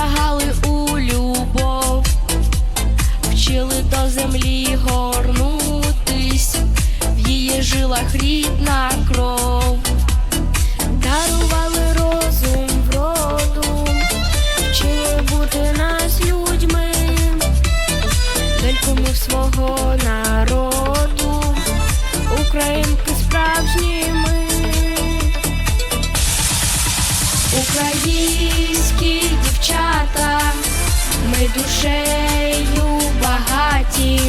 одягали у любов, вчили до землі горнутись, в її жилах рідна кров, дарували розум вроду, вчили бути нас людьми, доньками свого народу, українки справжніми. Українські дівчата, ми душею багаті,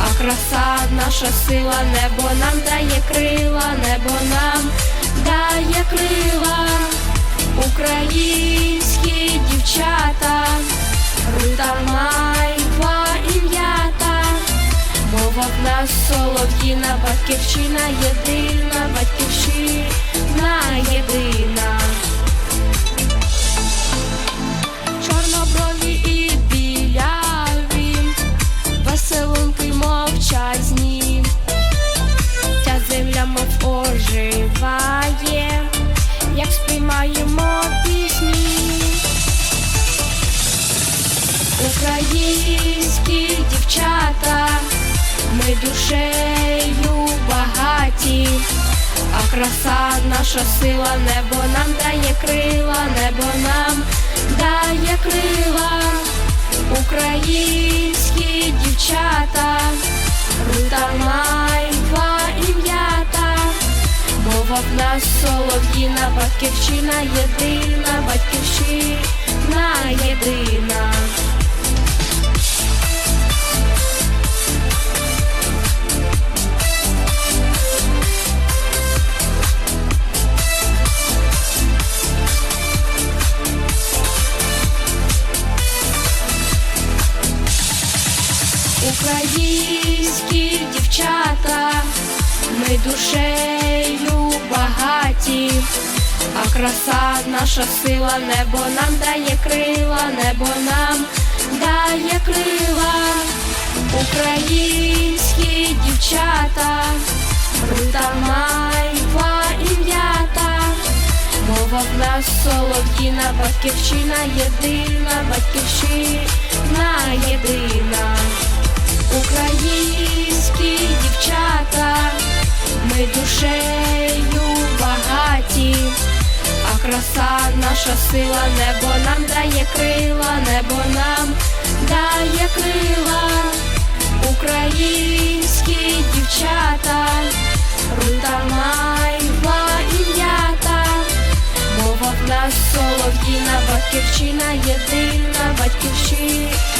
а краса наша сила, небо нам дає крила, небо нам дає крила, українські дівчата, рута майва ім'ята, мова в нас солов'їна, батьківщина єдина, батьківщина єдина. Спіймаємо пісні. Українські дівчата, ми душею багаті, а краса наша сила, небо нам дає крила, небо нам дає крила, українські дівчата, рута мова солов'їна, батьківщина єдина, батьківщина єдина. Українські дівчата, ми душею багаті, краса наша сила, небо нам дає крила, небо нам дає крила, українські дівчата, рута майва ім'ята, мова в нас солов'їна, батьківщина єдина, батьківщина єдина. Українські дівчата, ми душею краса наша сила, небо нам дає крила, небо нам дає крила, українські дівчата, рута майва ім'ята, мова в нас солов'їна, батьківщина єдина, батьківщина.